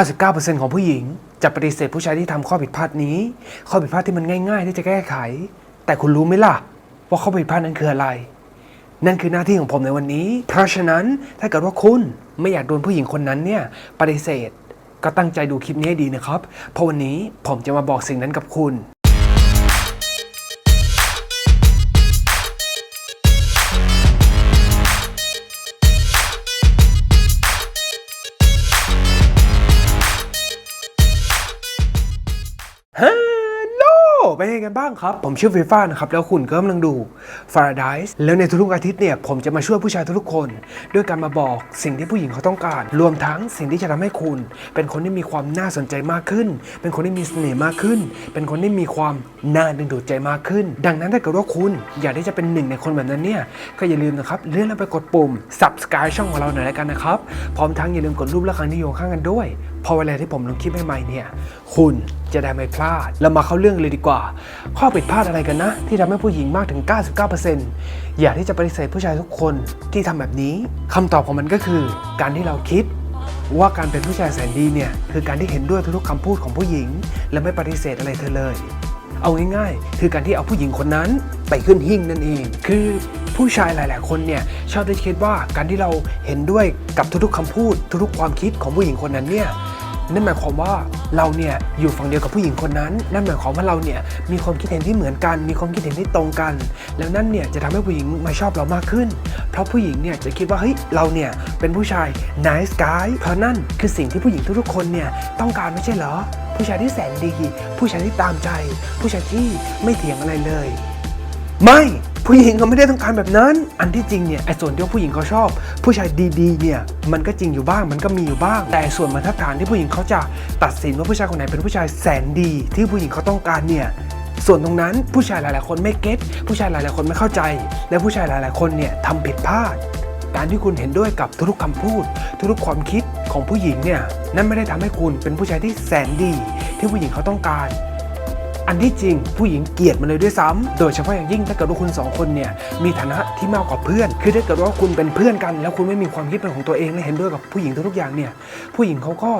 99%ของผู้หญิง จะปฏิเสธผู้ชายที่ทำข้อผิดพลาดนี้ ข้อผิดพลาดที่มันง่าย ๆ ที่จะแก้ไข แต่คุณรู้ไหมล่ะ ว่าข้อผิดพลาดนั้นคืออะไร นั่นคือหน้าที่ของผมในวันนี้ เพราะฉะนั้นถ้าเกิดว่าคุณไม่อยากโดนผู้หญิงคนนั้นเนี่ยปฏิเสธ ก็ตั้งใจดูคลิปนี้ให้ดีนะครับ เพราะวันนี้ผมจะมาบอกสิ่งนั้นกับคุณ เป็นยังไงกันบ้างครับ ผมชื่อฟีฟ้านะครับ แล้วคุณก็กำลังดู Paradise แล้วในทุกๆอาทิตย์เนี่ย ผมจะมาช่วยผู้ชายทุกๆคน ด้วยการมาบอกสิ่งที่ผู้หญิงเขาต้องการ รวมทั้งสิ่งที่จะทำให้คุณ เป็นคนที่มีความน่าสนใจมากขึ้น เป็นคนที่มีเสน่ห์มากขึ้น เป็นคนที่มีความน่าดึงดูดใจมากขึ้น ดังนั้นถ้าเกิดว่าคุณอยากที่จะเป็นหนึ่งในคนแบบนั้นเนี่ยก็อย่าลืมนะครับเลื่อนไปกดปุ่ม subscribe ช่องของเราหน่อยแล้วกันนะครับพร้อมทั้งอย่าลืมกดรูปและครั้งที่อยู่ข้างกันด้วย พอเวลาที่ผมลงคลิปใหม่ๆเนี่ย คุณจะได้ไม่พลาดเรามาเข้าเรื่องเลยดีกว่า ข้อผิดพลาดอะไรกันนะ ที่ทำให้ผู้หญิงมากถึง 99%อยากที่จะปฏิเสธผู้ชายทุกคนที่ทำแบบนี้คำตอบของมันก็คือการที่เราคิดว่าการเป็นผู้ชายแสนดีเนี่ยคือการที่เห็นด้วยทุกๆคำพูดของผู้หญิง และไม่ปฏิเสธอะไรเธอเลย เอาง่ายๆ คือการที่เอาผู้หญิงคนนั้นไปขึ้นหิ้งนั่นเอง คือผู้ชายหลาย ๆ คนเนี่ยชอบที่จะคิดว่าการที่เราเห็นด้วยกับทุกๆคำพูด ทุกๆความคิดของผู้หญิงคนนั้นเนี่ย นั่นหมายความว่าเราเนี่ยอยู่ฝั่งเดียวกับผู้หญิงคนนั้น นั่นหมายความว่าเราเนี่ยมีความคิดเห็นที่เหมือนกัน มีความคิดเห็นที่ตรงกัน แล้วนั่นเนี่ยจะทำให้ผู้หญิงมาชอบเรามากขึ้น เพราะผู้หญิงเนี่ยจะคิดว่าเฮ้ยเราเนี่ยเป็นผู้ชาย nice guy เพราะนั่นคือสิ่งที่ผู้หญิงทุกๆคนเนี่ยต้องการไม่ใช่เหรอ ผู้ชายที่แสนดี ผู้ชายที่ตามใจ ผู้ชายที่ไม่เถียงอะไรเลย ไม่ ผู้หญิงเขาไม่ได้ต้องการแบบนั้น อันที่จริงเนี่ยไอ้ส่วนที่ผู้หญิงเขาชอบ ผู้ชายดีๆเนี่ยมันก็จริงอยู่บ้างมันก็มีอยู่บ้าง แต่ส่วนบรรทัดฐานที่ผู้หญิงเขาจะตัดสินว่าผู้ชายคนไหนเป็นผู้ชายแสนดี ที่ผู้หญิงเขาต้องการเนี่ยส่วนตรงนั้นผู้ชายหลาย ๆ คนไม่เก็ตผู้ชายหลาย ๆ คนไม่เข้าใจ และผู้ชายหลาย ๆ คนเนี่ยทำผิดพลาดการที่คุณเห็นด้วยกับทุกๆคำพูด ทุกๆความคิดของผู้หญิงเนี่ยนั่นไม่ได้ทำให้คุณเป็นผู้ชายที่แสนดี ที่ผู้หญิงเขาต้องการ อันที่จริงผู้หญิงเกลียดมันเลยด้วยซ้ำโดยเฉพาะอย่างยิ่งถ้าเกิดว่าคุณสองคนเนี่ยมีฐานะที่มากกว่าเพื่อน คือถ้าเกิดว่าคุณเป็นเพื่อนกัน แล้วคุณไม่มีความคิดเป็นของตัวเองและเห็นด้วยกับผู้หญิงทุกๆอย่างเนี่ยผู้หญิงเขาก็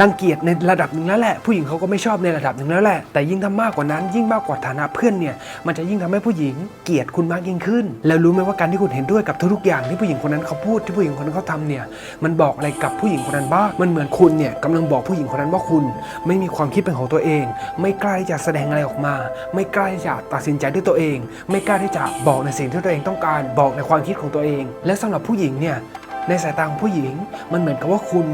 รังเกียจในระดับหนึ่งแล้วแหละ ผู้หญิงเขาก็ไม่ชอบในระดับหนึ่งแล้วแหละ แต่ยิ่งทำมากกว่านั้น ยิ่งมากกว่าฐานะเพื่อนเนี่ย มันจะยิ่งทำให้ผู้หญิงเกลียดคุณมากยิ่งขึ้น แล้วรู้ไหมว่าการที่คุณเห็นด้วยกับทุกๆอย่างที่ผู้หญิงคนนั้นเขาพูดที่ผู้หญิงคนนั้นเขาทำเนี่ย มันบอกอะไรกับผู้หญิงคนนั้นบ้าง มันเหมือนคุณเนี่ยกำลังบอกผู้หญิงคนนั้นว่าคุณ ไม่มีความคิดเป็นของตัวเอง ไม่กล้าที่จะแสดงอะไรออกมา ไม่กล้าที่จะตัดสินใจด้วยตัวเอง ไม่กล้าที่จะบอกในสิ่งที่ตัวเองต้องการ บอกในความคิดของตัวเอง และสำหรับผู้หญิงเนี่ยในสายตาของผู้หญิง มันเหมือนกับว่าคุณ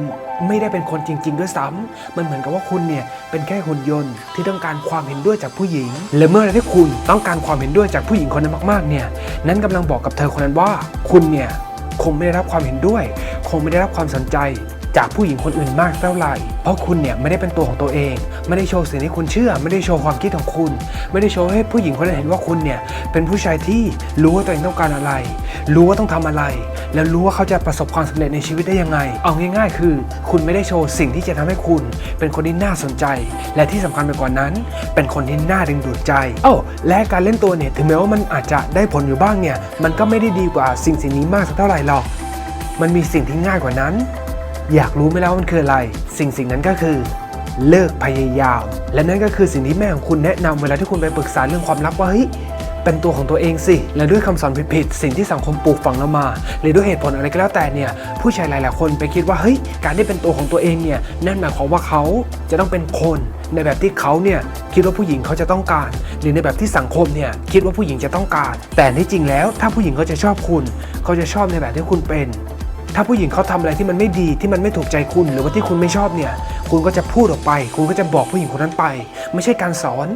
ไม่ได้เป็นคนจริง ๆ ด้วยซ้ำมันเหมือนกับว่าคุณเนี่ยเป็นแค่หุ่นยนต์ที่ต้องการความเห็นด้วยจากผู้หญิง และเมื่อไรที่คุณต้องการความเห็นด้วยจากผู้หญิงคนนั้นมากๆเนี่ย นั่นกำลังบอกกับเธอคนนั้นว่า คุณเนี่ยคงไม่ได้รับความเห็นด้วย คงไม่ได้รับความสนใจจากผู้หญิงคนอื่นมากเท่าไหร่ เพราะคุณเนี่ยไม่ได้เป็นตัวของตัวเอง ไม่ได้โชว์สิ่งที่คุณเชื่อ ไม่ได้โชว์ความคิดของคุณ ไม่ได้โชว์ให้ผู้หญิงคนนั้นเห็นว่าคุณเนี่ยเป็นผู้ชายที่รู้ว่าตัวเองต้องการอะไร รู้ว่าต้องทำอะไร แล้วรู้ว่าเขาจะประสบความสำเร็จในชีวิตได้ยังไง เอาง่ายๆ คือ คุณไม่ได้โชว์สิ่งที่จะทำให้คุณ เป็นคนที่น่าสนใจ และที่สำคัญไปกว่านั้น เป็นคนที่น่าดึงดูดใจเอ้าและการเล่นตัวเนี่ยถึงแม้ว่ามันอาจจะได้ผลอยู่บ้างเนี่ยมันก็ไม่ได้ดีกว่าสิ่งสิ่งนี้มากสักเท่าไหร่หรอกมันมีสิ่งที่ง่ายกว่านั้น อยากรู้ไหมแล้วว่ามันคืออะไร สิ่งสิ่งนั้นก็คือเลิกพยายาม และนั่นก็คือสิ่งที่แม่ของคุณแนะนำเวลาที่คุณไปปรึกษาเรื่องความรักว่าเฮ้ย เป็นตัวของตัวเองสิ และด้วยคำสอนผิดๆสิ่งที่สังคมปลูกฝังเรามา หรือด้วยเหตุผลอะไรก็แล้วแต่เนี่ยผู้ชายหลายๆคนไปคิดว่าเฮ้ยการที่เป็นตัวของตัวเองเนี่ยนั่นหมายความว่าเขาจะต้องเป็นคนในแบบที่เขาเนี่ยคิดว่าผู้หญิงเขาจะต้องการ หรือในแบบที่สังคมเนี่ยคิดว่าผู้หญิงจะต้องการ แต่ที่จริงแล้ว ถ้าผู้หญิงเขาจะชอบคุณ เขาจะชอบในแบบที่คุณเป็น ถ้าผู้หญิงเขาทำอะไรที่มันไม่ดีที่มันไม่ถูกใจคุณ หรือว่าที่คุณไม่ชอบเนี่ย คุณก็จะพูดออกไป คุณก็จะบอกผู้หญิงคนนั้นไป ไม่ใช่การสอน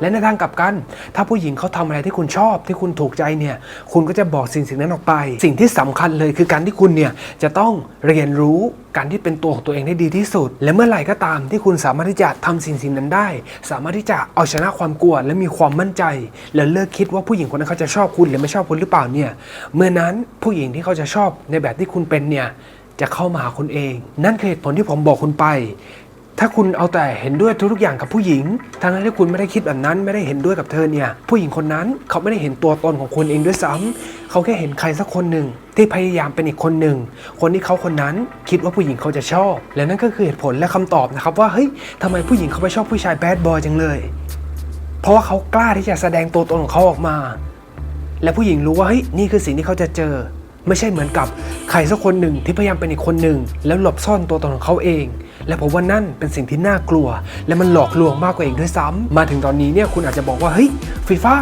และในทางกลับกัน ถ้าผู้หญิงเขาทำอะไรที่คุณชอบที่คุณถูกใจเนี่ย คุณก็จะบอกสิ่งสิ่งนั้นออกไป สิ่งที่สำคัญเลยคือการที่คุณเนี่ยจะต้องเรียนรู้การที่เป็นตัวของตัวเองได้ดีที่สุด และเมื่อไหร่ก็ตามที่คุณสามารถที่จะทำสิ่งสิ่งนั้นได้ สามารถที่จะเอาชนะความกลัวและมีความมั่นใจ และเลิกคิดว่าผู้หญิงคนนั้นเขาจะชอบคุณหรือไม่ชอบคุณหรือเปล่าเนี่ย เมื่อนั้นผู้หญิงที่เขาจะชอบในแบบที่คุณเป็นเนี่ยจะเข้ามาหาคุณเอง นั่นคือเหตุผลที่ผมบอกคุณไป ถ้าคุณเอาแต่เห็นด้วยทุกๆอย่างกับผู้หญิงทั้งที่คุณไม่ได้คิดแบบนั้นไม่ได้เห็นด้วยกับเธอเนี่ย ผู้หญิงคนนั้นเขาไม่ได้เห็นตัวตนของคุณเองด้วยซ้ำเขาแค่เห็นใครสักคนหนึ่งที่พยายามเป็นอีกคนหนึ่ง คนที่เขาคนนั้นคิดว่าผู้หญิงเขาจะชอบ และนั่นก็คือเหตุผลและคำตอบนะครับว่าเฮ้ยทำไมผู้หญิงเขาไปชอบผู้ชายแบดบอยจังเลย เพราะว่าเขากล้าที่จะแสดงตัวตนของเขาออกมา และผู้หญิงรู้ว่าเฮ้ยนี่คือสิ่งที่เขาจะเจอ ไม่ใช่เหมือนกับใครสักคนหนึ่งที่พยายามเป็นอีกคนหนึ่งแล้วหลบซ่อนตัวตนของเขาเอง และผมว่านั่นเป็นสิ่งที่น่ากลัว และมันหลอกลวงมากกว่าเองด้วยซ้ำมาถึงตอนนี้เนี่ยคุณอาจจะบอกว่าเฮ้ยฟีฟ่า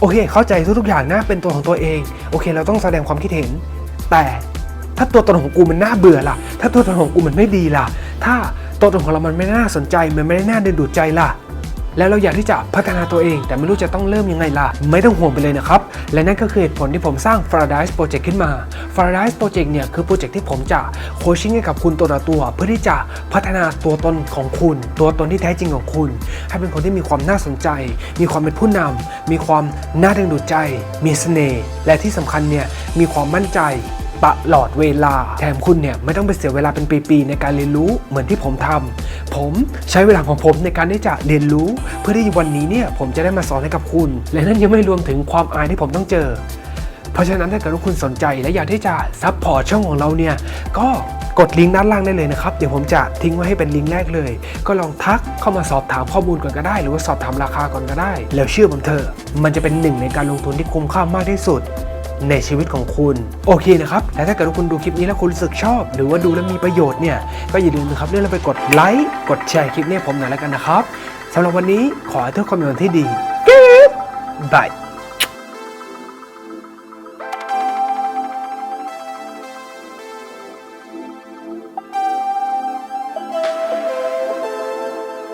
โอเค เข้าใจทุกๆอย่างนะเป็นตัวของตัวเอง โอเค เราต้องแสดงความคิดเห็น แต่ถ้าตัวตนของกูมันน่าเบื่อล่ะ ถ้าตัวตนของกูมันไม่ดีล่ะ ถ้าตัวตนของเรามันไม่น่าสนใจ มันไม่ได้น่าดึงดูดใจล่ะ แล้วเราอยากที่จะพัฒนาตัวเอง แต่ไม่รู้จะต้องเริ่มยังไงล่ะ ไม่ต้องห่วงไปเลยนะครับ และนั่นก็คือเหตุผลที่ผมสร้าง Paradise Project ขึ้นมา Paradise Project เนี่ยคือโปรเจกต์ที่ผมจะโคชชิ่งให้กับคุณตัวต่อตัว เพื่อที่จะพัฒนาตัวตนของคุณ ตัวตนที่แท้จริงของคุณ ให้เป็นคนที่มีความน่าสนใจ มีความเป็นผู้นำมีความน่าดึงดูดใจ มีเสน่ห์และที่สำคัญเนี่ยมีความมั่นใจ ตลอดเวลา แถมคุณเนี่ยไม่ต้องไปเสียเวลาเป็นปีๆในการเรียนรู้เหมือนที่ผมทำผมใช้เวลาของผมในการที่จะเรียนรู้ เพื่อที่วันนี้เนี่ยผมจะได้มาสอนให้กับคุณ และนั่นยังไม่รวมถึงความอายที่ผมต้องเจอ เพราะฉะนั้นถ้าเกิดว่าคุณสนใจและอยากที่จะซัพพอร์ตช่องของเราเนี่ยก็กดลิงก์ด้านล่างได้เลยนะครับ เดี๋ยวผมจะทิ้งไว้ให้เป็นลิงก์แรกเลย ก็ลองทักเข้ามาสอบถามข้อมูลก่อนก็ได้ หรือว่าสอบถามราคาก่อนก็ได้ แล้วเชื่อผมเถอะมันจะเป็นหนึ่งในการลงทุนที่คุ้มค่ามากที่สุด ในชีวิตของคุณ โอเคนะครับ และถ้าเกิดว่าคุณดูคลิปนี้แล้วคุณรู้สึกชอบ หรือว่าดูแล้วมีประโยชน์เนี่ยก็อย่าลืมนะครับเลื่อนไปกดไลค์กดแชร์คลิปนี้ผมหน่อยแล้วกันนะครับสำหรับวันนี้ขอให้ทุกคนมีวันที่ดีบาย